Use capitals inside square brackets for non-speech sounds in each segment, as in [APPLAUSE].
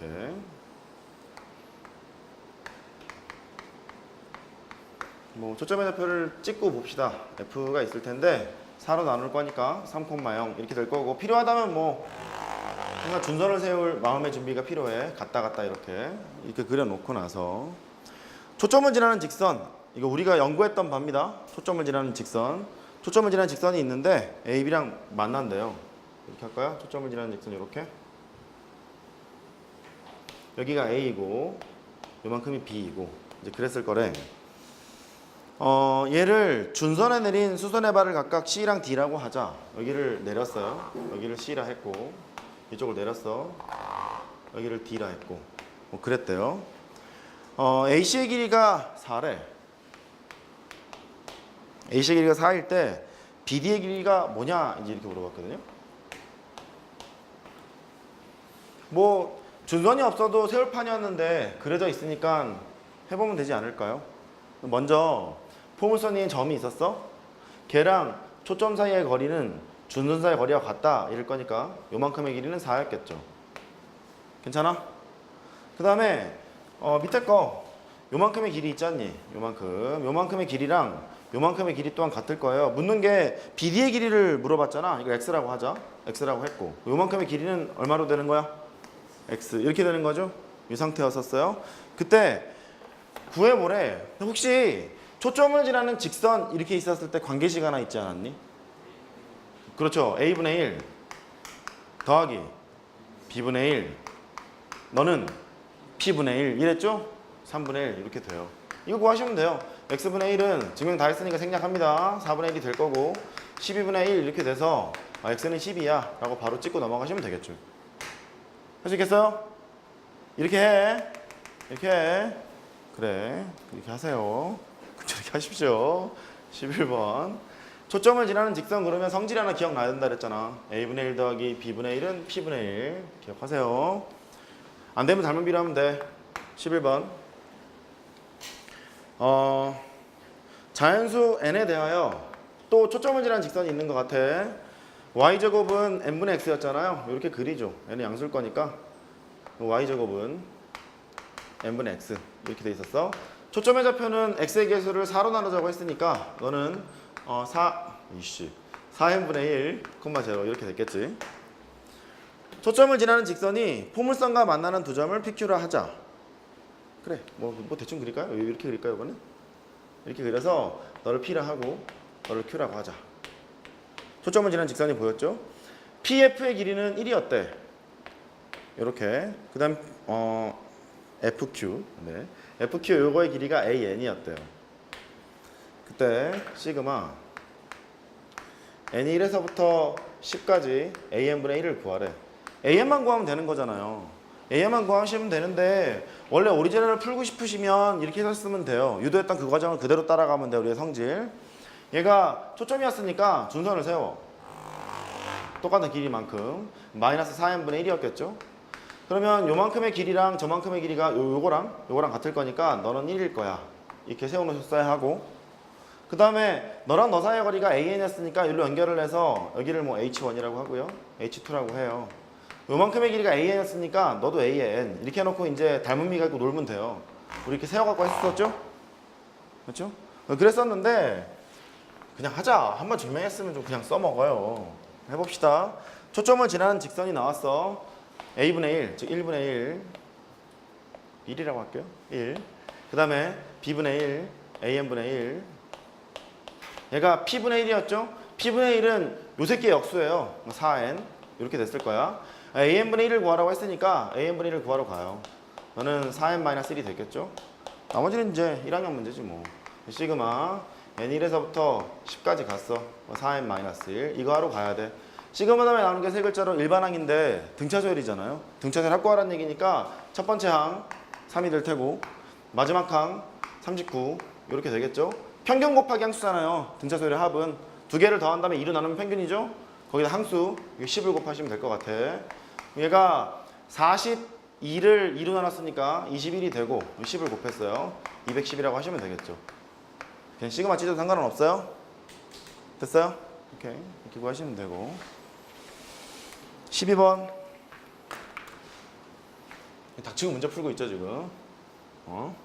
이렇게. 뭐 초점의 좌표를 찍고 봅시다. F가 있을 텐데 4로 나눌 거니까 3,0 이렇게 될 거고 필요하다면 뭐 뭔가 준선을 세울 마음의 준비가 필요해. 갔다 갔다 이렇게 이렇게 그려놓고 나서 초점을 지나는 직선 이거 우리가 연구했던 바입니다. 초점을 지나는 직선 초점을 지나는 직선이 있는데 A, B랑 만난대요. 이렇게 할까요? 초점을 지나는 직선 이렇게 여기가 A이고 요만큼이 B이고 이제 그랬을 거래. 어, 얘를 준선에 내린 수선의 발을 각각 C랑 D라고 하자. 여기를 내렸어요. 여기를 C라 했고 이쪽을 내렸어. 여기를 D라 했고 뭐 그랬대요. 어, AC의 길이가 4래. AC의 길이가 4일 때 BD의 길이가 뭐냐 이제 이렇게 물어봤거든요. 뭐 준선이 없어도 세울판이었는데 그려져 있으니까 해보면 되지 않을까요? 먼저 포물선이 점이 있었어. 걔랑 초점 사이의 거리는 준선 사이의 거리와 같다 이럴 거니까 요만큼의 길이는 4였겠죠. 괜찮아? 그 다음에 어, 밑에 거 요만큼의 길이 있지 않니? 요만큼 요만큼의 길이랑 요만큼의 길이 또한 같을 거예요. 묻는 게 BD의 길이를 물어봤잖아. 이거 X라고 하자. X라고 했고 요만큼의 길이는 얼마로 되는 거야? X 이렇게 되는 거죠? 이 상태였었어요. 그때 구해보래. 혹시 초점을 지나는 직선 이렇게 있었을 때 관계식 하나 있지 않았니? 그렇죠. A분의 1 더하기 B분의 1 너는 P분의 1 이랬죠? 3분의 1 이렇게 돼요. 이거 구하시면 돼요. X분의 1은 증명 다 했으니까 생략합니다. 4분의 1이 될 거고 12분의 1 이렇게 돼서 아, X는 10이야 라고 바로 찍고 넘어가시면 되겠죠. 할 수 있겠어요? 이렇게 해. 이렇게 해. 그래. 이렇게 하세요. 저렇게 하십시오. 11번. 초점을 지나는 직선 그러면 성질 하나 기억나야 된다 그랬잖아. A분의 1 더하기 B분의 1은 P분의 1. 기억하세요. 안 되면 닮은 비로 하면 돼. 11번. 어, 자연수 n에 대하여 또 초점을 지나는 직선이 있는 것 같아. Y제곱은 n분의 x였잖아요. 이렇게 그리죠. n은 양수일 거니까 y제곱은 n분의 x 이렇게 돼 있었어. 초점의 좌표는 x의 개수를 4로 나누자고 했으니까 너는 어, 4 이씨 4n분의 1, 0 이렇게 됐겠지. 초점을 지나는 직선이 포물선과 만나는 두 점을 PQ라 하자. 그래, 뭐, 뭐 대충 그릴까요? 이렇게 그릴까요, 이거는? 이렇게 그려서 너를 P라 하고 너를 Q라고 하자. 초점을 지나는 직선이 보였죠? PF의 길이는 1이었대. 이렇게. 그 다음 어 FQ. 네. FQ 요거의 길이가 AN이었대요. 그때 시그마 N이 1에서부터 10까지 AN분의 1을 구하래. AN만 구하면 되는 거잖아요. AN만 구하시면 되는데 원래 오리지널을 풀고 싶으시면 이렇게 쓰면 돼요. 유도했던 그 과정을 그대로 따라가면 돼요. 우리의 성질. 얘가 초점이었으니까 준선을 세워. 똑같은 길이만큼 마이너스 4n분의 1이었겠죠? 그러면 요만큼의 길이랑 저만큼의 길이가 요, 요거랑 요거랑 같을 거니까 너는 1일 거야. 이렇게 세워놓으셨어야 하고 그 다음에 너랑 너 사이의 거리가 AN이었으니까 여기로 연결을 해서 여기를 뭐 H1이라고 하고요. H2라고 해요. 요만큼의 길이가 AN이었으니까 너도 AN 이렇게 해놓고 이제 닮은 미 갖고 놀면 돼요. 우리 이렇게 세워갖고 했었죠? 그렇죠? 어, 그랬었는데 그냥 하자. 한 번 증명했으면 좀 그냥 써먹어요. 해봅시다. 초점을 지나는 직선이 나왔어. A분의 1, 즉 1분의 1. 1이라고 할게요. 1. 그 다음에 B분의 1, AN분의 1. 얘가 P분의 1이었죠? P분의 1은 요 새끼의 역수예요. 4N. 이렇게 됐을 거야. AN분의 1을 구하라고 했으니까 AN분의 1을 구하러 가요. 너는 4N-1이 됐겠죠? 나머지는 이제 1학년 문제지 뭐. 시그마 N1에서부터 10까지 갔어. 4N-1 이거 하러 가야 돼. 시그마 다음에 나오는 게 세 글자로 일반항인데 등차소열이잖아요. 등차소열 확보하라는 얘기니까 첫 번째 항 3이 될 테고 마지막 항 39 이렇게 되겠죠. 평균 곱하기 항수잖아요. 등차소열의 합은 두 개를 더한 다음에 2로 나누면 평균이죠. 거기다 항수 10을 곱하시면 될 것 같아. 얘가 42를 2로 나눴으니까 21이 되고 10을 곱했어요. 210이라고 하시면 되겠죠. 그냥 시그마 찢어도 상관은 없어요? 됐어요? 오케이. 이렇게 구하시면 되고. 12번. 닥치고 문제 풀고 있죠 지금. 어?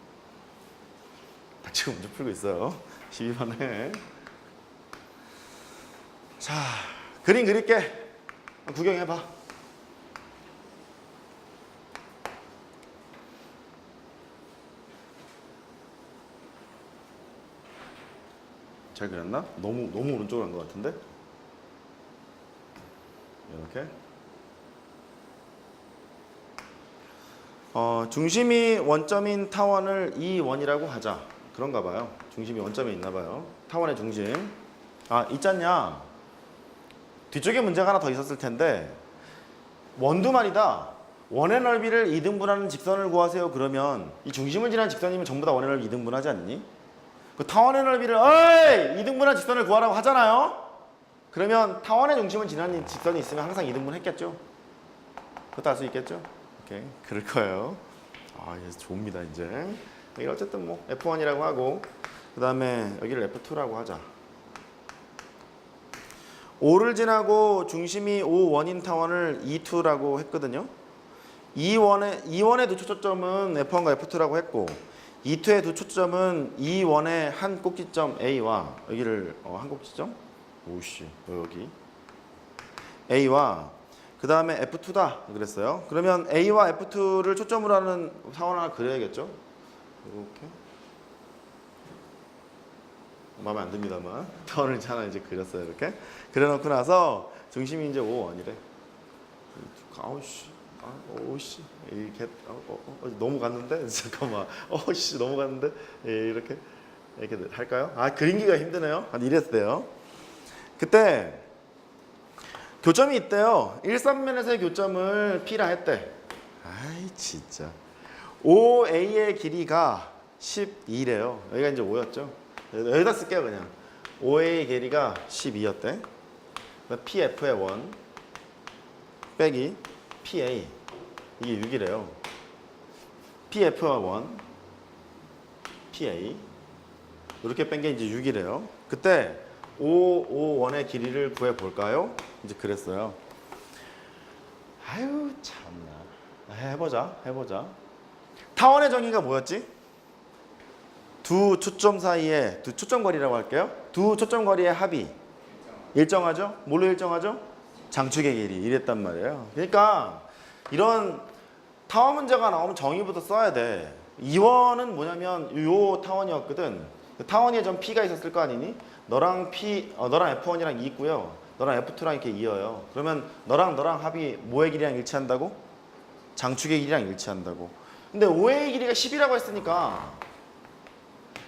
닥치고 문제 풀고 있어요. [LAUGHS] 12번에. 자 그림 그릴게. 구경해봐. 잘 그렸나? 너무 너무 오른쪽으로 간 것 같은데? 이렇게. 어, 중심이 원점인 타원을 이 원이라고 하자. 그런가 봐요. 중심이 원점에 있나 봐요. 타원의 중심. 아, 있잖냐? 뒤쪽에 문제가 하나 더 있었을 텐데 원도 말이다. 원의 넓이를 2등분하는 직선을 구하세요. 그러면 이 중심을 지나는 직선이면 전부 다 원의 넓이 2등분하지 않니? 그 타원의 넓이를 어이 2등분한 직선을 구하라고 하잖아요. 그러면 타원의 중심을 지나는 직선이 있으면 항상 2등분 했겠죠. 그것도 알 수 있겠죠. 오케이 그럴 거예요. 아 이제 좋습니다 이제. 어쨌든 뭐 F1이라고 하고 그 다음에 여기를 F2라고 하자. 5를 지나고 중심이 5 원인 타원을 E2라고 했거든요. E1의 E1의 두 초점은 F1과 F2라고 했고 E2의 두 초점은 E1의 한 꼭지점 A와 여기를 어, 한 꼭지점 오씨 여기 A와 그 다음에 F2다 그랬어요. 그러면 A와 F2를 초점으로 하는 상원 하나 그려야겠죠. 이렇게 마음에 안 듭니다만 [LAUGHS] 타원을 하나 이제 그렸어요 이렇게 그려놓고 나서 중심이 이제 5원이래. 아우씨, 아, 오씨, 이렇게 어, 어, 어, 너무 갔는데 [LAUGHS] 잠깐만, 어씨 너무 갔는데 예, 이렇게 이렇게 할까요? 아 그림기가 힘드네요. 한 이랬어요. 그때 교점이 있대요. 일삼면에서의 교점을 P라 했대. 아이 진짜. OA의 길이가 12래요. 여기가 이제 5였죠. 여기다 쓸게요 그냥. OA의 길이가 12였대. PF의 1 빼기 PA 이게 6이래요. PF와 1 PA 이렇게 뺀 게 이제 6이래요. 그때 5, 5, 1의 길이를 구해 볼까요? 이제 그랬어요. 아유 참나. 해보자, 해보자. 타원의 정의가 뭐였지? 두 초점 사이에 두 초점 거리라고 할게요. 두 초점 거리의 합이 일정하죠? 뭘로 일정하죠? 장축의 길이 이랬단 말이에요. 그러니까 이런 타원 문제가 나오면 정의부터 써야 돼. 이원은 뭐냐면 요 타원이었거든. 그 타원에 전 P가 있었을 거 아니니? 너랑 P, 어, 너랑 F1이랑 2 있고요. 너랑 F2랑 이렇게 이어요. 그러면 너랑 너랑 합이 뭐의 길이랑 일치한다고? 장축의 길이랑 일치한다고. 근데 5의 길이가 10이라고 했으니까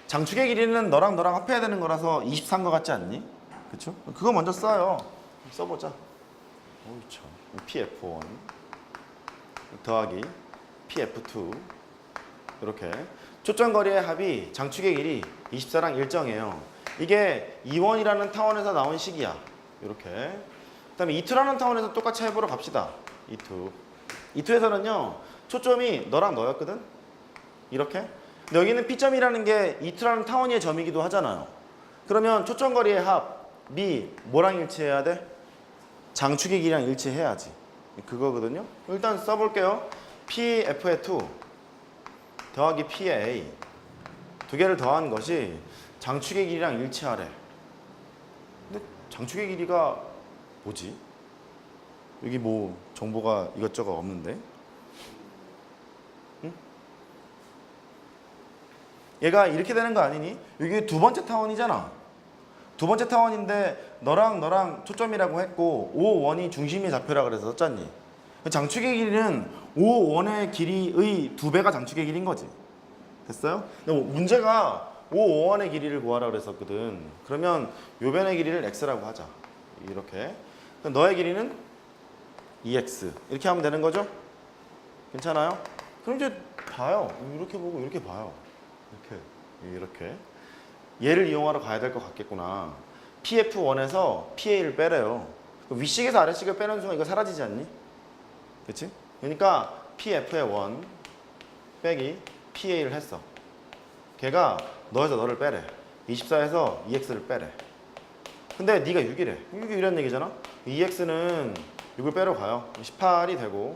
장축의 길이는 너랑 너랑 합해야 되는 거라서 24인 것 같지 않니? 그쵸? 그거 먼저 써요. 써보자. 어이 참. PF1 더하기 PF2 이렇게 초점 거리의 합이 장축의 길이 24랑 일정해요. 이게 E1이라는 타원에서 나온 식이야. 이렇게. 그 다음에 E2라는 타원에서 똑같이 해보러 갑시다. E2. E2에서는요. 초점이 너랑 너였거든. 이렇게. 근데 여기는 P점이라는 게 E2라는 타원의 점이기도 하잖아요. 그러면 초점 거리의 합이 뭐랑 일치해야 돼? 장축의 길이랑 일치해야지. 그거거든요. 일단 써볼게요. PF의 2 더하기 P의 A 두 개를 더한 것이 장축의 길이랑 일치하래. 근데 장축의 길이가 뭐지? 여기 뭐 정보가 이것저것 없는데? 응? 얘가 이렇게 되는 거 아니니? 여기 두 번째 타원이잖아. 두 번째 타원인데 너랑 너랑 초점이라고 했고 5원이 중심의 좌표라 그래서 썼잖니. 장축의 길이는 5원의 길이의 두 배가 장축의 길이인 거지. 됐어요? 근데 뭐 문제가 5원의 길이를 구하라 그랬었거든. 그러면 요 변의 길이를 x라고 하자. 이렇게. 너의 길이는 2x. 이렇게 하면 되는 거죠? 괜찮아요? 그럼 이제 봐요. 이렇게 보고 이렇게 봐요. 이렇게. 이렇게. 얘를 이용하러 가야 될 것 같겠구나. PF1에서 PA를 빼래요. 윗식에서 아래식을 빼는 순간 이거 사라지지 않니? 그치? 그러니까 PF의 1 빼기 PA를 했어. 걔가 너에서 너를 빼래. 24에서 EX를 빼래. 근데 네가 6이래. 6이 이런 얘기잖아? EX는 6을 빼러 가요. 18이 되고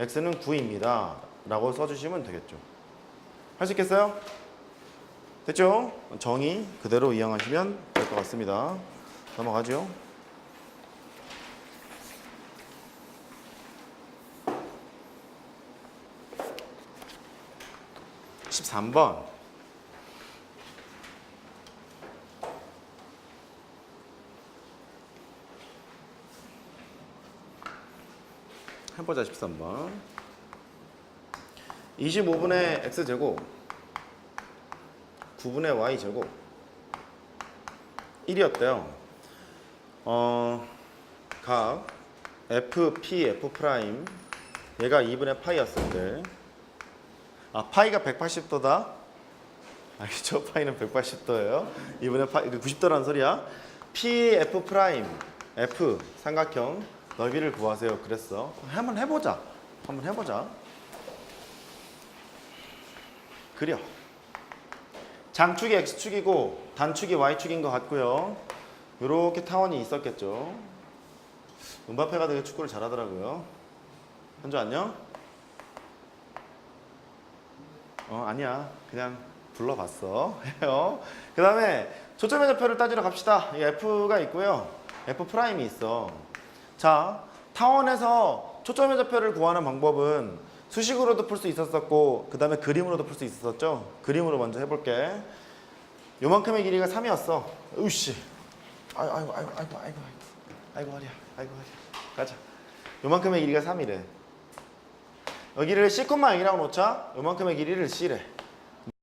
X는 9입니다. 라고 써주시면 되겠죠. 할 수 있겠어요? 됐죠? 정의 그대로 이용하시면 될 것 같습니다. 넘어가죠. 십삼 번 해보자 13번 25분의 x제곱 9분의 y제곱. 1이었대요. 어, 각 f, p, f 프라임 얘가 2분의 파이였을 때. 아, 파이가 180도다? 알겠죠? [LAUGHS] 파이는 180도예요. 2분의 파이 90도라는 소리야? p, f 프라임 f 삼각형 넓이를 구하세요. 그랬어. 한번 해보자. 한번 해보자. 그려 장축이 x축이고 단축이 y축인 것 같고요. 이렇게 타원이 있었겠죠. 은바페가 되게 축구를 잘하더라고요. 현주 안녕? 어 아니야. 그냥 불러봤어. [LAUGHS] 그 다음에 초점의 좌표를 따지러 갑시다. 이 f가 있고요. F 프라임이 있어. 자 타원에서 초점의 좌표를 구하는 방법은 수식으로도 풀 수 있었었고 그 다음에 그림으로도 풀 수 있었었죠? 그림으로 먼저 해볼게. 요만큼의 길이가 3이었어. 으씨. 아이고 아이고 아이고 아이고 아이고 아이고 허리야 아이고 허리야 가자. 요만큼의 길이가 3이래. 여기를 C, A라고 놓자. 요만큼의 길이를 C래